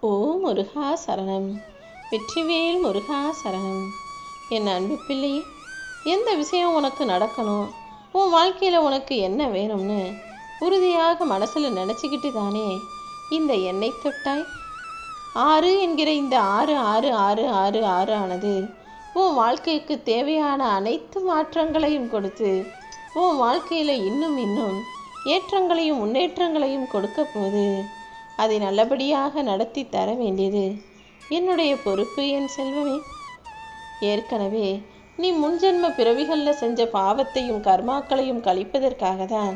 ஓ முருகா சரணம். வெற்றிவேல் முருகா சரணம். என் அன்பு பிள்ளையே எந்த விஷயம் உனக்கு நடக்கணும்? உன் வாழ்க்கையில் உனக்கு என்ன வேணும்னு? உறுதியாக மனசில் நினச்சிக்கிட்டு தானே இந்த எண்ணெய் தொட்டாய்? ஆறு என்கிற இந்த ஆறு ஆறு ஆறு ஆறு ஆறு ஆனது உன் வாழ்க்கைக்கு தேவையான அனைத்து மாற்றங்களையும் கொடுத்து உன் வாழ்க்கையில் இன்னும் இன்னும் ஏற்றங்களையும் முன்னேற்றங்களையும் கொடுக்க போகுது. அதை நல்லபடியாக நடத்தி தர வேண்டியது. என்னுடைய பொறுப்பு என் செல்வமே. ஏற்கனவே நீ முன்ஜென்ம பிறவிகளில் செஞ்ச பாவத்தையும் கர்மாக்களையும் கழிப்பதற்காக தான்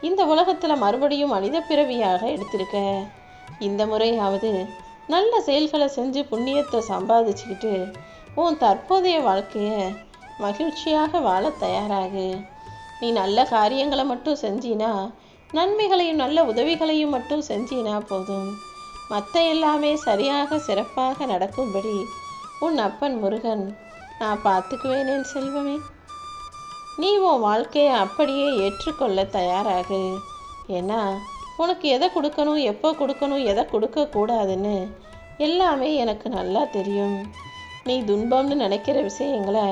இந்த உலகத்தில் மறுபடியும் மனித பிறவியாக எடுத்திருக்க. இந்த முறையாவது நல்ல செயல்களை செஞ்சு புண்ணியத்தை சம்பாதிச்சுக்கிட்டு உன் தற்போதைய வாழ்க்கையை மகிழ்ச்சியாக வாழ தயாராகு. நீ நல்ல காரியங்களை மட்டும் செஞ்சினா நன்மைகளையும் நல்ல உதவிகளையும் மட்டும் செஞ்சினா போதும். மற்ற எல்லாமே சரியாக சிறப்பாக நடக்கும்படி உன் அப்பன் முருகன் நான் பார்த்துக்குவேனேன் செல்வமே. நீ உன் வாழ்க்கையை அப்படியே ஏற்றுக்கொள்ள தயாராகு. ஏன்னா உனக்கு எதை கொடுக்கணும் எப்போ கொடுக்கணும் எதை கொடுக்கக்கூடாதுன்னு எல்லாமே எனக்கு நல்லா தெரியும். நீ துன்பம்னு நினைக்கிற விஷயங்களை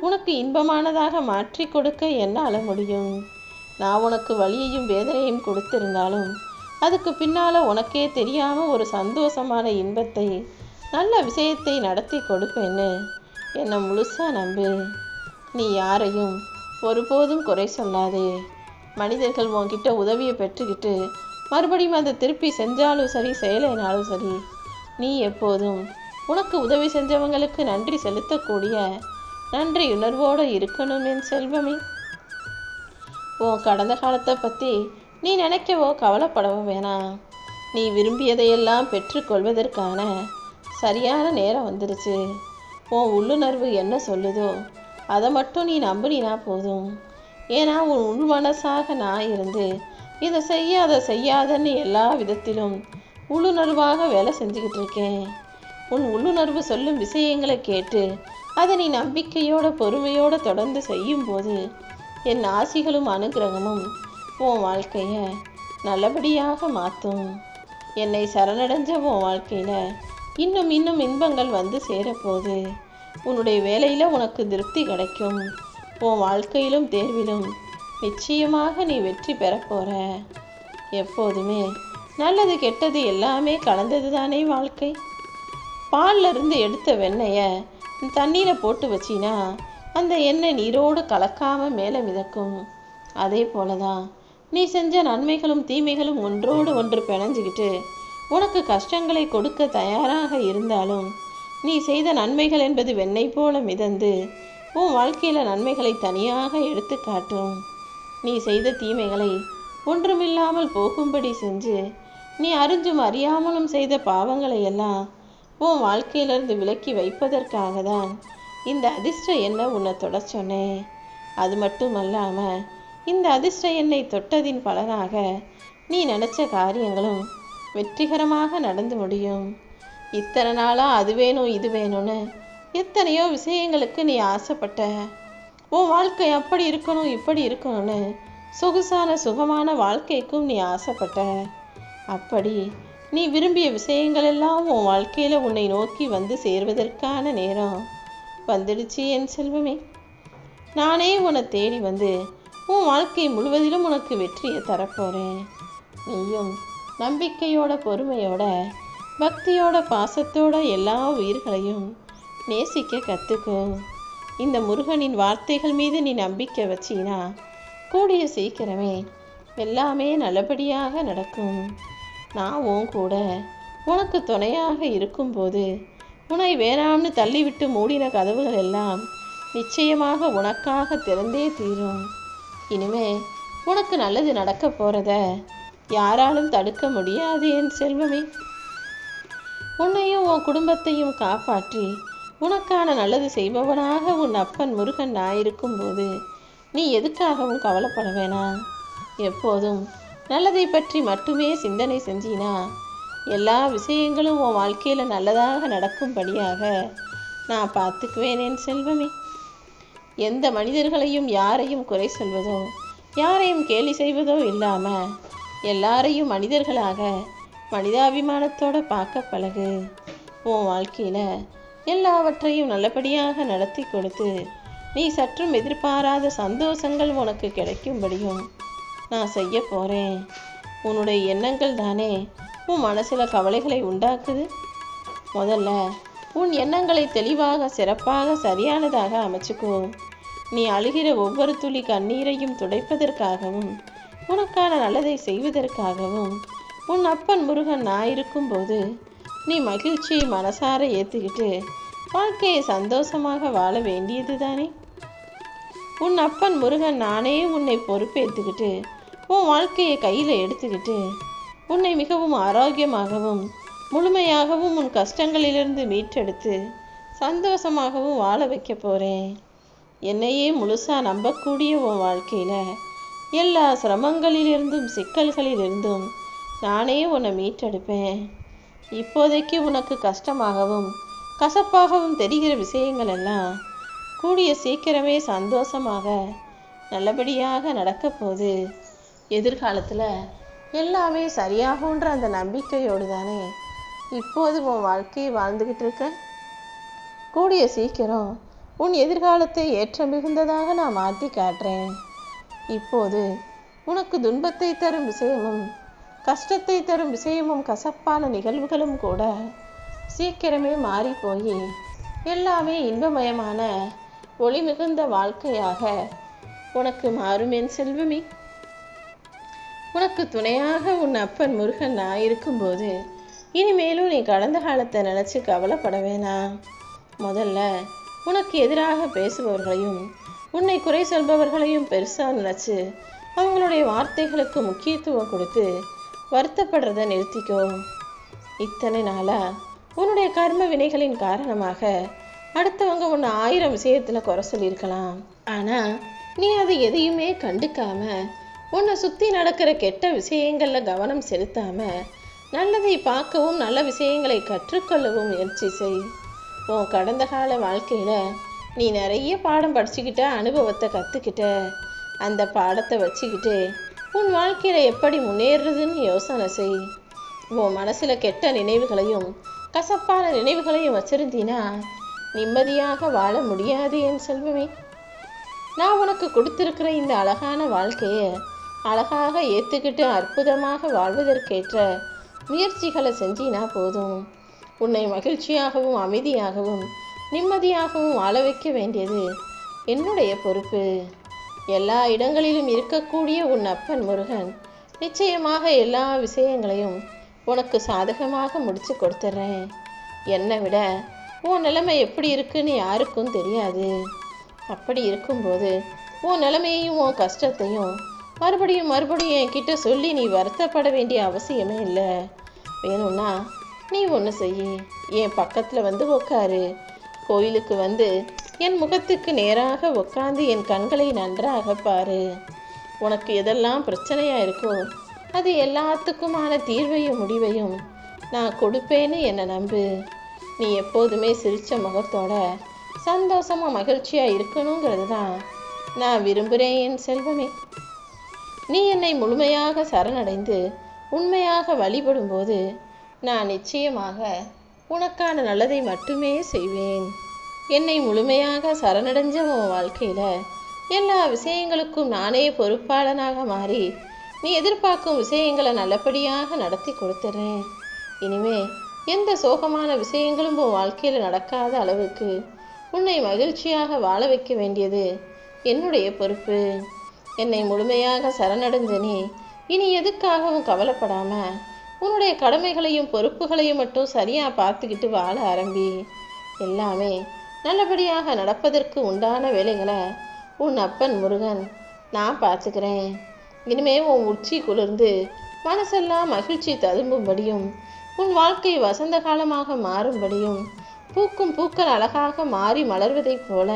உனக்கு இன்பமானதாக மாற்றி கொடுக்க என்னால் முடியும். நான் உனக்கு வலியையும் வேதனையும் கொடுத்திருந்தாலும் அதுக்கு பின்னால் உனக்கே தெரியாமல் ஒரு சந்தோஷமான இன்பத்தை நல்ல விஷயத்தை நடத்தி கொடுப்பேன்னு என்னை முழுசாக நம்பு. நீ யாரையும் ஒருபோதும் குறை சொல்லாதே. மனிதர்கள் உன்கிட்ட உதவியை பெற்றுக்கிட்டு மறுபடியும் அதை திருப்பி செஞ்சாலும் சரி செயலைனாலும் சரி நீ எப்போதும் உனக்கு உதவி செஞ்சவங்களுக்கு நன்றி செலுத்தக்கூடிய நன்றி உணர்வோடு இருக்கணும் என் செல்வமே. உன் கடந்த காலத்தை பற்றி நீ நினைக்கவோ கவலைப்படவோ வேணாம் நீ விரும்பியதையெல்லாம் பெற்றுக்கொள்வதற்கான சரியான நேரம் வந்துருச்சு. உன் உள்ளுணர்வு என்ன சொல்லுதோ அதை மட்டும் நீ நம்பினா போதும். ஏன்னா உன் உள் மனசாக நான் இருந்து இதை செய்யாத செய்யாதன்னு எல்லா விதத்திலும் உள்ளுணர்வாக வேலை செஞ்சுக்கிட்டு இருக்கேன். உன் உள்ளுணர்வு சொல்லும் விஷயங்களை கேட்டு அதை நீ நம்பிக்கையோட பொறுமையோட தொடர்ந்து செய்யும்போது என் ஆசிகளும் அனுகிரகமும் உன் வாழ்க்கையை நல்லபடியாக மாற்றும் என்னை சரணடைஞ்ச உன் வாழ்க்கையில் இன்னும் இன்னும் இன்பங்கள் வந்து சேரப்போகுது. உன்னுடைய வேலையில் உனக்கு திருப்தி கிடைக்கும். உன் வாழ்க்கையிலும் தேர்விலும் நிச்சயமாக நீ வெற்றி பெறப்போற எப்போதுமே நல்லது கெட்டது எல்லாமே கலந்தது தானே வாழ்க்கை? பால்ல இருந்து எடுத்த வெண்ணெயை தண்ணியில் போட்டு வச்சினா அந்த எண்ணெய் நீரோடு கலக்காமல் மேலே மிதக்கும். அதே போல தான் நீ செஞ்ச நன்மைகளும் தீமைகளும் ஒன்றோடு ஒன்று பிணைஞ்சுக்கிட்டு உனக்கு கஷ்டங்களை கொடுக்க தயாராக இருந்தாலும் நீ செய்த நன்மைகள் என்பது வெண்ணெய் போல மிதந்து உன் வாழ்க்கையில் நன்மைகளை தனியாக எடுத்து காட்டும். நீ செய்த தீமைகளை ஒன்றுமில்லாமல் போகும்படி செஞ்சு நீ அறிஞ்சும் அறியாமலும் செய்த பாவங்களை எல்லாம் உன் வாழ்க்கையிலிருந்து விலக்கி வைப்பதற்காக தான் இந்த அதிர்ஷ்ட எண்ணை உன்னை தொடச்சொன்னே அது மட்டும் அல்லாமல் இந்த அதிர்ஷ்ட எண்ணை தொட்டதின் பலனாக நீ நினச்ச காரியங்களும் வெற்றிகரமாக நடந்து முடியும். இத்தனை நாளாக அது வேணும் இது வேணும்னு எத்தனையோ விஷயங்களுக்கு நீ ஆசைப்பட்ட. உன் வாழ்க்கை அப்படி இருக்கணும் இப்படி இருக்கணும்னு சொகுசான சுகமான வாழ்க்கைக்கும் நீ ஆசைப்பட்ட. அப்படி நீ விரும்பிய விஷயங்கள் எல்லாம் உன் வாழ்க்கையில் உன்னை நோக்கி வந்து சேர்வதற்கான நேரம். வந்துடுச்சு என் செல்வமே. நானே உன்னை தேடி வந்து உன் வாழ்க்கை முழுவதிலும் உனக்கு வெற்றியை தரப்போகிறேன் நீயும் நம்பிக்கையோட பொறுமையோட பக்தியோட பாசத்தோட எல்லா உயிர்களையும் நேசிக்க கற்றுக்கோ இந்த முருகனின் வார்த்தைகள் மீது நீ நம்பிக்கை வச்சினா கூடிய சீக்கிரமே எல்லாமே நல்லபடியாக நடக்கும். நான் உன் கூட உனக்கு துணையாக இருக்கும்போது உன்னை வேணாம்னு தள்ளிவிட்டு மூடின கதவுகள் எல்லாம் நிச்சயமாக உனக்காக திறந்தே தீரும். இனிமே உனக்கு நல்லது நடக்க போகிறத யாராலும் தடுக்க முடியாது என் செல்வமே. உன்னையும் உன் குடும்பத்தையும் காப்பாற்றி உனக்கான நல்லது செய்பவனாக உன் அப்பன் முருகன் நான் இருக்கும்போது நீ எதுக்காகவும் கவலைப்பட வேணாம். எப்போதும் நல்லதை பற்றி மட்டுமே சிந்தனை செஞ்சினா எல்லா விஷயங்களும் உன் வாழ்க்கையில் நல்லதாக நடக்கும்படியாக நான் பார்த்துக்குவேன் என் செல்வமே. எந்த மனிதர்களையும் யாரையும் குறை சொல்வதோ யாரையும் கேலி செய்வதோ இல்லாமல் எல்லாரையும் மனிதர்களாக மனிதாபிமானத்தோட பார்க்க பழகு. உன் வாழ்க்கையில் எல்லாவற்றையும் நல்லபடியாக நடத்தி கொடுத்து நீ சற்றும் எதிர்பாராத சந்தோஷங்கள் உனக்கு கிடைக்கும்படியும் நான் செய்ய போகிறேன் உன்னுடைய எண்ணங்கள் தானே உன் மனசில் கவலைகளை உண்டாக்குது? முதல்ல உன் எண்ணங்களை தெளிவாக சிறப்பாக சரியானதாக அமைச்சுக்கோ. நீ அழுகிற ஒவ்வொரு துளி கண்ணீரையும் துடைப்பதற்காகவும் உனக்கான நல்லதை செய்வதற்காகவும் உன் அப்பன் முருகன் நான் இருக்கும்போது நீ மகிழ்ச்சியை மனசார ஏற்றுக்கிட்டு வாழ்க்கையை சந்தோஷமாக வாழ வேண்டியது தானே உன் அப்பன் முருகன் நானே உன்னை பொறுப்பேற்றுக்கிட்டு உன் வாழ்க்கையை கையில் எடுத்துக்கிட்டு உன்னை மிகவும் ஆரோக்கியமாகவும் முழுமையாகவும் உன் கஷ்டங்களிலிருந்து மீட்டெடுத்து சந்தோஷமாகவும் வாழ வைக்க போகிறேன் என்னையே முழுசாக நம்பக்கூடிய உன் வாழ்க்கையில் எல்லா சிரமங்களிலிருந்தும் சிக்கல்களிலிருந்தும் நானே உன்னை மீட்டெடுப்பேன். இப்போதைக்கு உனக்கு கஷ்டமாகவும் கசப்பாகவும் தெரிகிற விஷயங்கள் எல்லாம் கூடிய சீக்கிரமே சந்தோஷமாக நல்லபடியாக நடக்க போகுது. எதிர்காலத்தில் எல்லாமே சரியாகுன்ற அந்த நம்பிக்கையோடு தானே இப்போது உன் வாழ்க்கையை வாழ்ந்துக்கிட்டு இருக்க கூடிய சீக்கிரம் உன் எதிர்காலத்தை ஏற்ற மிகுந்ததாக நான் மாற்றி காட்டுறேன். இப்போது உனக்கு துன்பத்தை தரும் விஷயமும் கஷ்டத்தை தரும் விஷயமும் கசப்பான நிகழ்வுகளும் கூட சீக்கிரமே மாறி போய் எல்லாமே இன்பமயமான ஒளி மிகுந்த வாழ்க்கையாக உனக்கு மாறுமேன் செல்வமி செல்வமே. உனக்கு துணையாக உன் அப்பன் முருகன் நான் இருக்கும்போது இனிமேலும் நீ கடந்த காலத்தை நினச்சி கவலைப்பட வேணாம் முதல்ல உனக்கு எதிராக பேசுபவர்களையும் உன்னை குறை சொல்பவர்களையும் பெருசாக நினச்சி அவங்களுடைய வார்த்தைகளுக்கு முக்கியத்துவம் கொடுத்து வருத்தப்படுறத நிறுத்திக்கோ. இத்தனை நாளாக உன்னுடைய கர்ம வினைகளின் காரணமாக அடுத்தவங்க உன்னை ஆயிரம் விஷயத்தில் குறை சொல்லியிருக்கலாம். ஆனால் நீ அதை எதையுமே கண்டுக்காமல் உன்னை சுற்றி நடக்கிற கெட்ட விஷயங்களில் கவனம் செலுத்தாம நல்லதை பார்க்கவும் நல்ல விஷயங்களை கற்றுக்கொள்ளவும் முயற்சி செய். உன் கடந்த கால வாழ்க்கையில் நீ நிறைய பாடம் படிச்சுக்கிட்ட அனுபவத்தை கற்றுக்கிட்ட அந்த பாடத்தை வச்சுக்கிட்டு உன் வாழ்க்கையில் எப்படி முன்னேறுறதுன்னு யோசனை செய். உன் மனசில் கெட்ட நினைவுகளையும் கசப்பான நினைவுகளையும் வச்சிருந்தீனா நிம்மதியாக வாழ முடியாது என் செல்வமே. நான் உனக்கு கொடுத்துருக்கிற இந்த அழகான வாழ்க்கையை அழகாக ஏற்றுக்கிட்டு அற்புதமாக வாழ்வதற்கேற்ற முயற்சிகளை செஞ்சினா போதும். உன்னை மகிழ்ச்சியாகவும் அமைதியாகவும் நிம்மதியாகவும் வாழ வைக்க வேண்டியது என்னுடைய பொறுப்பு. எல்லா இடங்களிலும் இருக்கக்கூடிய உன் அப்பன் முருகன் நிச்சயமாக எல்லா விஷயங்களையும் உனக்கு சாதகமாக முடிச்சு கொடுத்துட்றேன் என்னை விட உன் நிலைமை எப்படி இருக்குன்னு யாருக்கும் தெரியாது. அப்படி இருக்கும்போது உன் நிலைமையையும் உன் கஷ்டத்தையும் மறுபடியும் மறுபடியும் என்கிட்ட சொல்லி நீ வருத்தப்பட வேண்டிய அவசியமே இல்லை. வேணும்னா நீ ஒன்று செய் என் பக்கத்தில் வந்து உக்காரு. கோயிலுக்கு வந்து என் முகத்துக்கு நேராக உட்காந்து என் கண்களை நன்றாக பாரு. உனக்கு எதெல்லாம் பிரச்சனையாக இருக்கோ அது எல்லாத்துக்குமான தீர்வையும் முடிவையும் நான் கொடுப்பேன்னு என்னை நம்பு. நீ எப்போதுமே சிரித்த முகத்தோட சந்தோஷமாக மகிழ்ச்சியாக இருக்கணுங்கிறது தான் நான் விரும்புகிறேன் என் செல்வமே. நீ என்னை முழுமையாக சரணடைந்து உண்மையாக வழிபடும்போது நான் நிச்சயமாக உனக்கான நல்லதை மட்டுமே செய்வேன். என்னை முழுமையாக சரணடைஞ்ச உன் வாழ்க்கையில் எல்லா விஷயங்களுக்கும் நானே பொறுப்பாளனாக மாறி நீ எதிர்பார்க்கும் விஷயங்களை நல்லபடியாக நடத்தி கொடுத்துறேன். இனிமே எந்த சோகமான விஷயங்களும் உன் வாழ்க்கையில் நடக்காத அளவுக்கு உன்னை மகிழ்ச்சியாக வாழ வைக்க வேண்டியது என்னுடைய பொறுப்பு. என்னை முழுமையாக சரணடைஞ்ச நீ இனி எதுக்காகவும் கவலைப்படாம உன்னுடைய கடமைகளையும் பொறுப்புகளையும் மட்டும் சரியாக பார்த்துக்கிட்டு வாழ ஆரம்பி. எல்லாமே நல்லபடியாக நடப்பதற்கு உண்டான வேலைகளை உன் அப்பன் முருகன் நான் பார்த்துக்கிறேன். இனிமே உன் உச்சி குளிர்ந்து மனசெல்லாம் மகிழ்ச்சி ததும்பும்படியும் உன் வாழ்க்கை வசந்த காலமாக மாறும்படியும் பூக்கும் பூக்கள் அழகாக மாறி மலர்வதைப் போல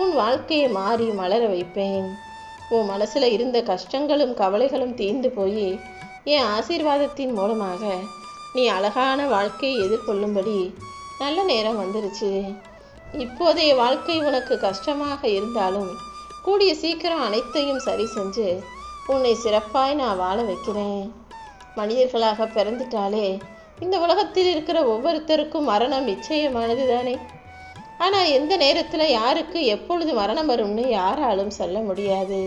உன் வாழ்க்கையை மாறி மலர வைப்பேன். உன் மனசில் இருந்த கஷ்டங்களும் கவலைகளும் தீர்ந்து போய் என் ஆசீர்வாதத்தின் மூலமாக நீ அழகான வாழ்க்கையை எதிர்கொள்ளும்படி நல்ல நேரம் வந்துருச்சு. இப்போதைய வாழ்க்கை உனக்கு கஷ்டமாக இருந்தாலும் கூடிய சீக்கிரம் அனைத்தையும் சரி செஞ்சு உன்னை சிறப்பாய் நான் வாழ வைக்கிறேன். மனிதர்களாக பிறந்துட்டாலே இந்த உலகத்தில் இருக்கிற ஒவ்வொருத்தருக்கும் மரணம் நிச்சயமானது தானே ஆனால் எந்த நேரத்தில் யாருக்கு எப்பொழுது மரணம் வரும்னு யாராலும் சொல்ல முடியாது.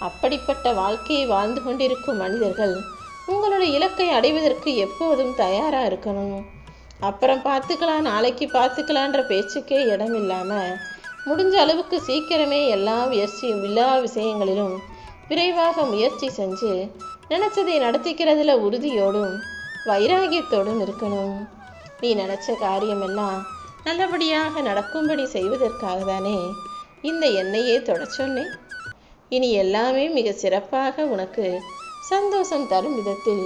அப்படிப்பட்ட வாழ்க்கையை வாழ்ந்து கொண்டிருக்கும் மனிதர்கள் உங்களுடைய இலக்கை அடைவதற்கு எப்போதும் தயாராக இருக்கணும். அப்புறம் பார்த்துக்கலாம் நாளைக்கு பார்த்துக்கலான்ற பேச்சுக்கே இடம் இல்லாமல் முடிஞ்ச அளவுக்கு சீக்கிரமே எல்லா முயற்சியும் எல்லா விஷயங்களிலும் விரைவாக முயற்சி செஞ்சு நினச்சதை நடத்திக்கிறதுல உறுதியோடும் வைராகியத்தோடும் இருக்கணும். நீ நினச்ச காரியமெல்லாம் நல்லபடியாக நடக்கும்படி செய்வதற்காக தானே இந்த எண்ணெயே தொட சொன்னேன். இனி எல்லாமே மிக சிறப்பாக உனக்கு சந்தோஷம் தரும் விதத்தில்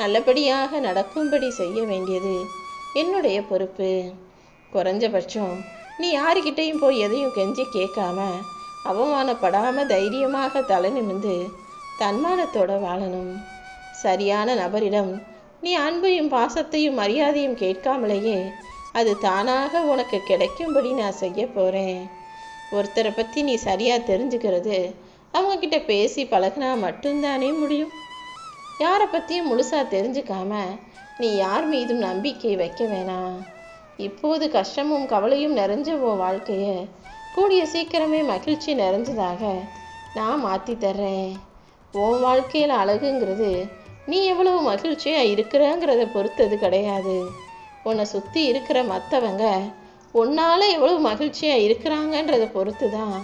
நல்லபடியாக நடக்கும்படி செய்ய வேண்டியது என்னுடைய பொறுப்பு. குறைஞ்சபட்சம் நீ யாருக்கிட்டையும் போய் எதையும் கெஞ்சி கேட்காம அவமானப்படாமல் தைரியமாக தலை நிமிந்து தன்மானத்தோட வாழணும். சரியான நபரிடம் நீ அன்பையும் பாசத்தையும் மரியாதையும் கேட்காமலேயே அது தானாக உனக்கு கிடைக்கும்படி நான் செய்ய போகிறேன் ஒருத்தரை பற்றி நீ சரியாக தெரிஞ்சுக்கிறது அவங்கக்கிட்ட பேசி பழகினா மட்டும்தானே முடியும். யாரை பற்றியும் முழுசாக தெரிஞ்சுக்காம நீ யார் மீதும் நம்பிக்கை வைக்க வேணாம். இப்போது கஷ்டமும் கவலையும் நிறைஞ்ச உன் வாழ்க்கையை கூடிய சீக்கிரமே மகிழ்ச்சி நிறைஞ்சதாக நான் மாற்றி தர்றேன். உன் வாழ்க்கையில் அழகுங்கிறது நீ எவ்வளவு மகிழ்ச்சியாக இருக்கிறங்கிறத பொறுத்தது கிடையாது. உன்னை சுற்றி இருக்கிற மற்றவங்க உன்னால் எவ்வளவு மகிழ்ச்சியாக இருக்கிறாங்கன்றதை பொறுத்து தான்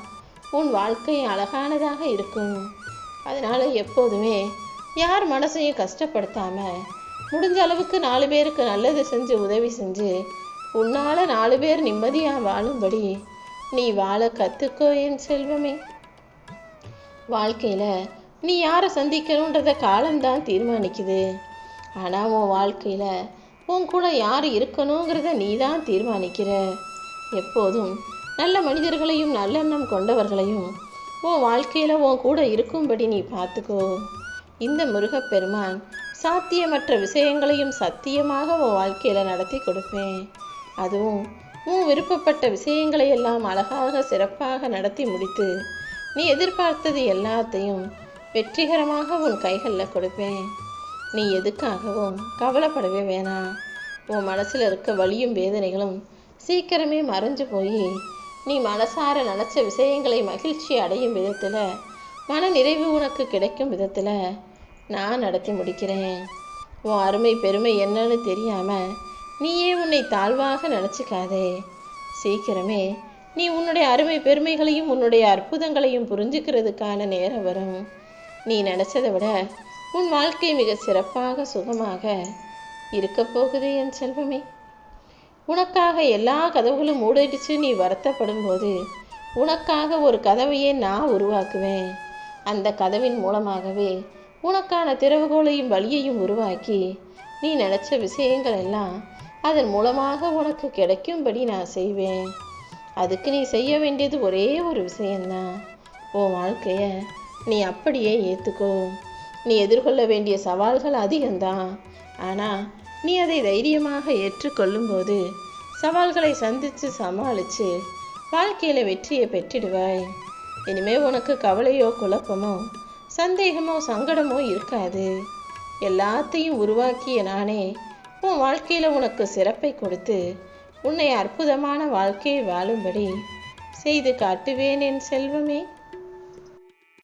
உன் வாழ்க்கை அழகானதாக இருக்கும். அதனால் எப்போதுமே யார் மனசையும் கஷ்டப்படுத்தாமல் முடிஞ்ச அளவுக்கு நாலு பேருக்கு நல்லது செஞ்சு உதவி செஞ்சு உன்னால் நாலு பேர் நிம்மதியாக வாழும்படி நீ வாழ கற்றுக்கோ என் செல்வமே. வாழ்க்கையில் நீ யாரை சந்திக்கணுன்றத காலம்தான் தீர்மானிக்குது. ஆனால் உன் வாழ்க்கையில் உன் கூட யார் இருக்கணுங்கிறத நீ தான் தீர்மானிக்கிற. எப்போதும் நல்ல மனிதர்களையும் நல்லெண்ணம் கொண்டவர்களையும் உன் வாழ்க்கையில் உன் கூட இருக்கும்படி நீ பார்த்துக்கோ. இந்த முருகப்பெருமான் சாத்தியமற்ற விஷயங்களையும் சத்தியமாக உன் வாழ்க்கையில் நடத்தி கொடுப்பேன். அதுவும் உன் விருப்பப்பட்ட விஷயங்களை எல்லாம் அழகாக சிறப்பாக நடத்தி முடித்து நீ எதிர்பார்த்தது எல்லாத்தையும் வெற்றிகரமாக உன் கைகளில் கொடுப்பேன். நீ எதுக்காகவும் கவலைப்படவே வேணாம். உன் மனசில் இருக்க வலியும் வேதனைகளும் சீக்கிரமே மறைஞ்சு போய் நீ மனசார நினச்ச விஷயங்களை மகிழ்ச்சி அடையும் விதத்தில் மன நிறைவு உனக்கு கிடைக்கும் விதத்தில் நான் நடத்தி முடிக்கிறேன். உன் அருமை பெருமை என்னன்னு தெரியாமல் நீயே உன்னை தாழ்வாக நினச்சிக்காதே. சீக்கிரமே நீ உன்னுடைய அருமை பெருமைகளையும் உன்னுடைய அற்புதங்களையும் புரிஞ்சுக்கிறதுக்கான நேரம் வரும். நீ நினச்சதை விட உன் வாழ்க்கை மிக சிறப்பாக சுகமாக இருக்கப் போகுது என் செல்வமே. உனக்காக எல்லா கதவுகளும் மூடிடுச்சு நீ வருத்தப்படும் போது உனக்காக ஒரு கதவையே நான் உருவாக்குவேன். அந்த கதவின் மூலமாகவே உனக்கான திறவுகோலையும் வழியையும் உருவாக்கி நீ நினச்ச விஷயங்கள் எல்லாம் அதன் மூலமாக உனக்கு கிடைக்கும்படி நான் செய்வேன். அதுக்கு நீ செய்ய வேண்டியது ஒரே ஒரு விஷயந்தான் உன் வாழ்க்கைய நீ அப்படியே ஏற்றுக்கோ நீ எதிர்கொள்ள வேண்டிய சவால்கள் அதிகம்தான். ஆனால் நீ அதை தைரியமாக ஏற்றுக்கொள்ளும்போது சவால்களை சந்தித்து சமாளித்து வாழ்க்கையில் வெற்றியை பெற்றிடுவாய். இனிமே உனக்கு கவலையோ குழப்பமோ சந்தேகமோ சங்கடமோ இருக்காது. எல்லாத்தையும் உருவாக்கிய நானே உன் வாழ்க்கையில் உனக்கு சிறப்பை கொடுத்து உன்னை அற்புதமான வாழ்க்கையை வாழும்படி செய்து காட்டுவேன் என் செல்வமே.